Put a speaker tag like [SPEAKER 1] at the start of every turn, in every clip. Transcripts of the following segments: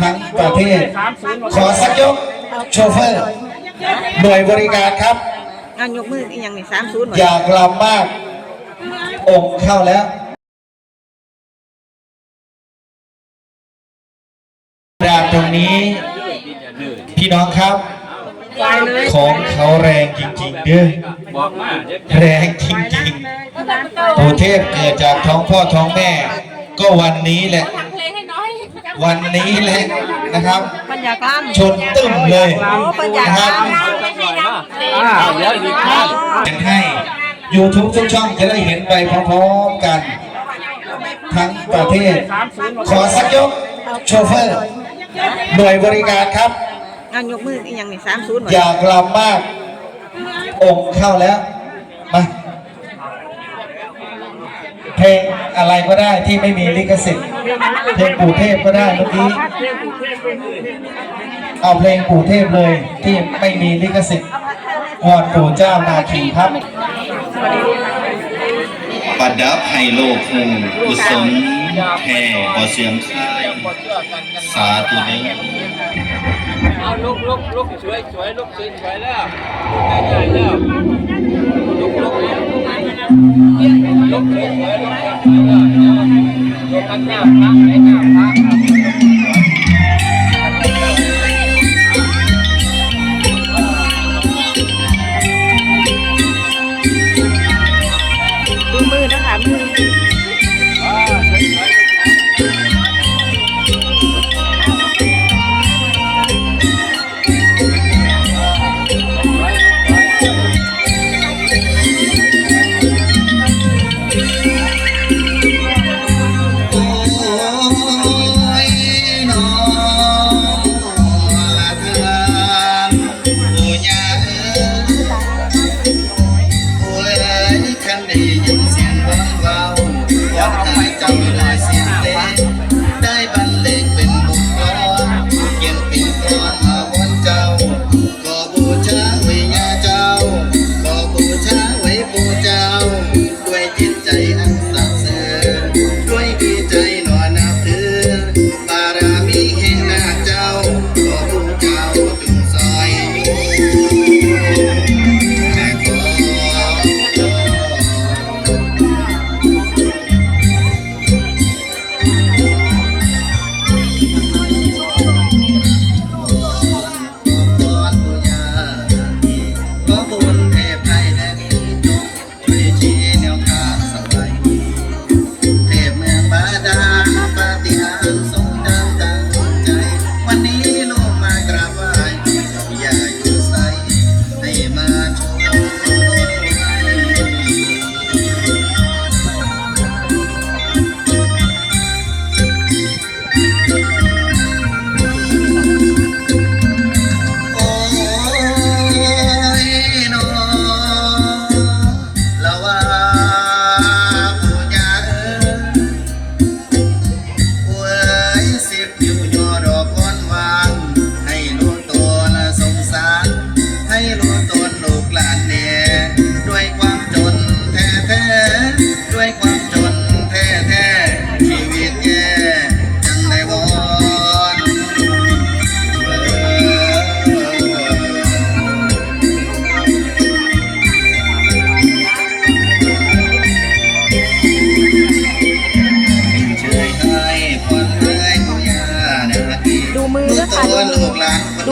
[SPEAKER 1] ทั้งประเทศ ขอสักยกโชเฟอร์หน่วยบริการครับ
[SPEAKER 2] งานยกมืออีกอย่างนี่สามศูนย์
[SPEAKER 1] อยากลำมาก องค์เข้าแล้วดาบตรงนี้ พี่น้องครับ ของเขาแรงจริงๆเด้อ
[SPEAKER 3] บอกมาเดี๋ยว
[SPEAKER 1] แรงจริงๆปู่เทพเกิดจากท้องพ่อท้องแม่ ก็วันนี้แหละ วันนี้แหละนะครับ
[SPEAKER 2] ปัญญากล้าม
[SPEAKER 1] ชนตึ้มเลย
[SPEAKER 2] โอ้ปัญญา
[SPEAKER 1] นะค
[SPEAKER 2] ก
[SPEAKER 1] รั
[SPEAKER 2] ล้า
[SPEAKER 1] บ
[SPEAKER 2] ม
[SPEAKER 3] อ่าเดี๋ยวอีกท่าน
[SPEAKER 1] จะให้ YouTube ทุกช่องจะได้เห็นไปพร้อมๆกัน ทั้งประเทศ ขอสักยกโชเฟอร์หน่วยบริการครับ
[SPEAKER 2] งานยกมืออีกอย่างนี่สามศูนย์
[SPEAKER 1] อยากลำมาก องค์เข้าแล้ว มา เพลงอะไรก็ได้ที่ไม่มีลิขสิทธิ์ เพลงปู่เทพก็ได้เมื่อกี้เอาเพลงปู่เทพเลยที่ไม่มีลิขสิทธิ์วอนปู่เจ้านาคีครับ
[SPEAKER 4] ประดับไฮโลคู่กุศลแห่บ่เสื่อมคลายสาธุเด้อ
[SPEAKER 3] เอาลุกลุกลุกสวยสวยลุกสวยสวยแล้วลุกง่ายๆแล้วลุกลุกลุก ลุกสวยสวยลุกสวยสวยแล้วลุกกันหน้าพระในหน้าพระ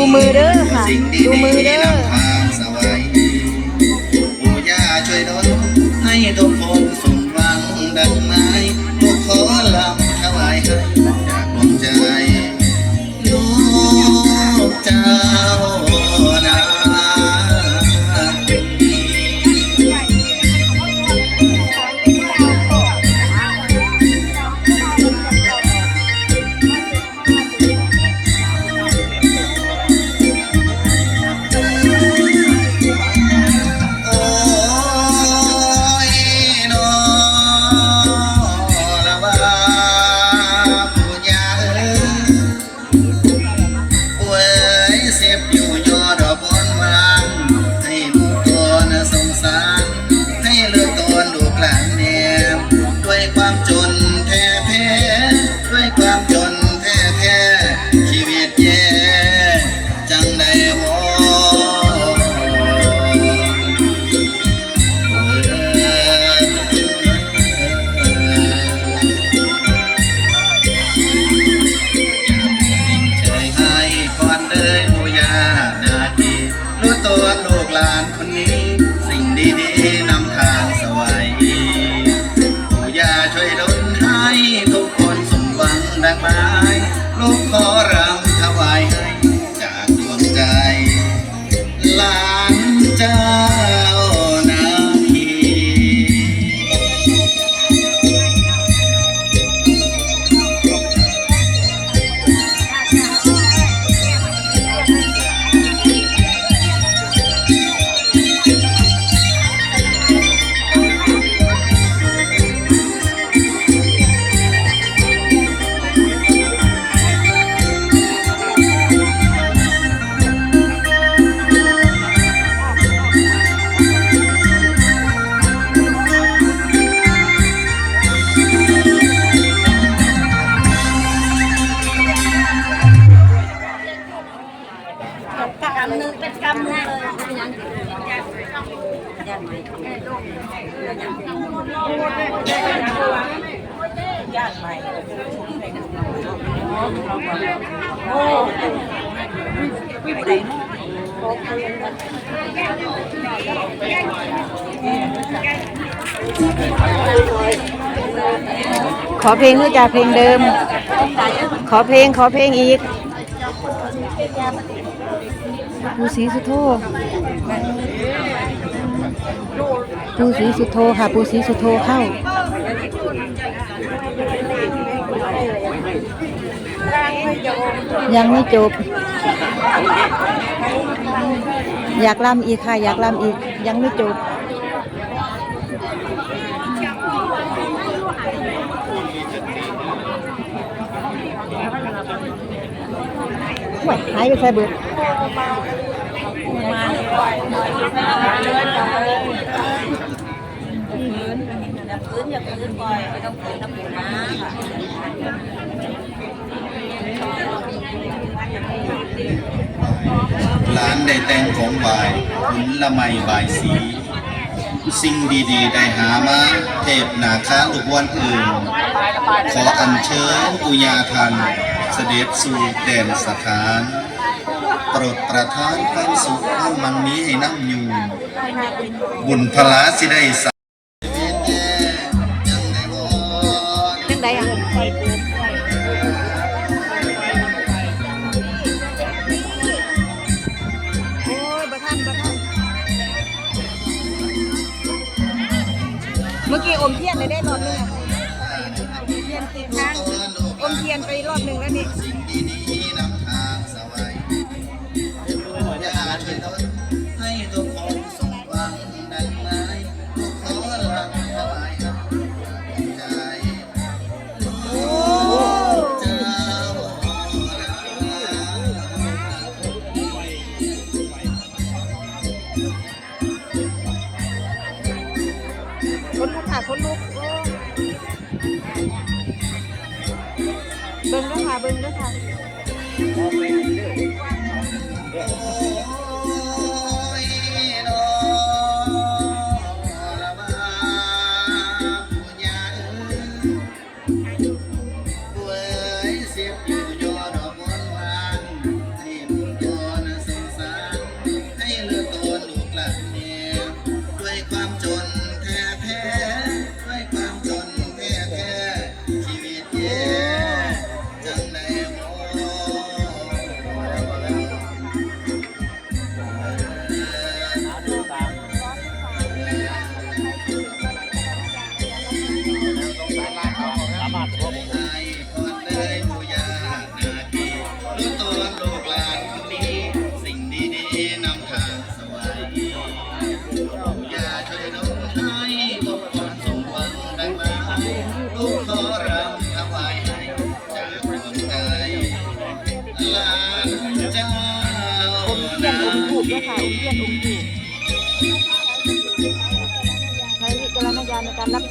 [SPEAKER 2] ดูมือ
[SPEAKER 4] เด้อค่ะ ดูมือเด้อ ขอเพ
[SPEAKER 3] ลงด้วยจ้าเพลงเดิม ขอเพลงขอเพลงอีกปูสีสุโธปูสีสุโธค่ะปูสีสุโธเข้า ยังไม่จบ อยากลำอีกค่ะ อยากลำอีก ยังไม่จบหวยหายไปใส่เบิดน้ำพื้นอย่าพื้นปล่อยไม่ต้องพื้นน้ำพื้นนะ
[SPEAKER 2] หลานได้แต่งของบายขุนละไมบายสี สิ่งดีๆ ได้หามา เทพนาค้าลูกวันอื่น ขออัญเชิญปุญญาทัน เสด็จสู่แดนสถานโปรดประทานความสุขให้มันมีให้นั่งอยู่ บุญพลาสิได้
[SPEAKER 3] อมเทียนเลยได้รอบนึ เบิ่ง
[SPEAKER 2] ด้วยค่ะ
[SPEAKER 3] เบิ่งด้วยค่ะ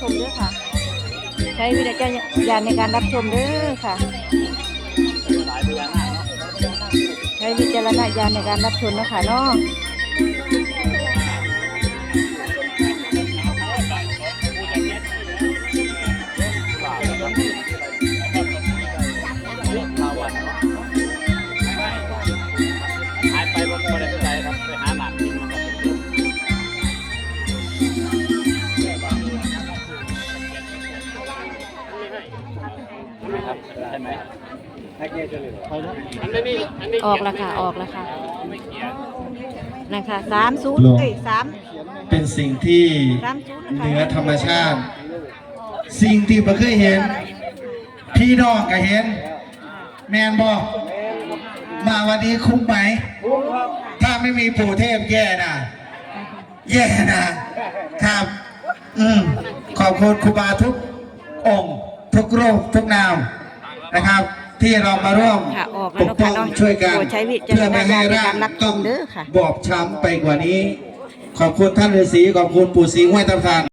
[SPEAKER 2] ชมด้วย
[SPEAKER 3] ค่ะ ใช้วิจารณญาณในการรับชมด้วยค่ะ ใช้วิจารณญาณในการรับชมนะคะเนาะ
[SPEAKER 2] ออกแล้ค่ะ ออกแล้ค่ะ นะคะสามศูนย์เอ้ยสาม
[SPEAKER 1] เป็นสิ่งที่เหนือธรรมชาติ สิ่งที่บ่เคยเห็น พี่น้องก็เห็น แมนบอกมาวันนี้คุ้มไหม ถ้าไม่มีปู่เทพแย่นะแย่นะครับ อืมขอบคุณครูบาทุกองค์ ทุกรูปทุกนามนะครับ ที่เรามาร่วม
[SPEAKER 2] ค่ะออก
[SPEAKER 1] ป
[SPEAKER 2] แล้ว
[SPEAKER 1] ก
[SPEAKER 2] เนาะ
[SPEAKER 1] ป้อง
[SPEAKER 2] ค่ะเนาะ
[SPEAKER 1] ช่วยกัน
[SPEAKER 2] โปรดใช้วิจารณ
[SPEAKER 1] เพื่อไม่ให้
[SPEAKER 2] ญาณใน
[SPEAKER 1] ร่า
[SPEAKER 2] การ
[SPEAKER 1] ง
[SPEAKER 2] รับช
[SPEAKER 1] ต้อ
[SPEAKER 2] ม
[SPEAKER 1] ง
[SPEAKER 2] เด้อค่ะ
[SPEAKER 1] บอบช้ำไปกว่านี้ ขอบคุณท่านฤาษีขอบคุณปู่ศรีห้วยตำฟาน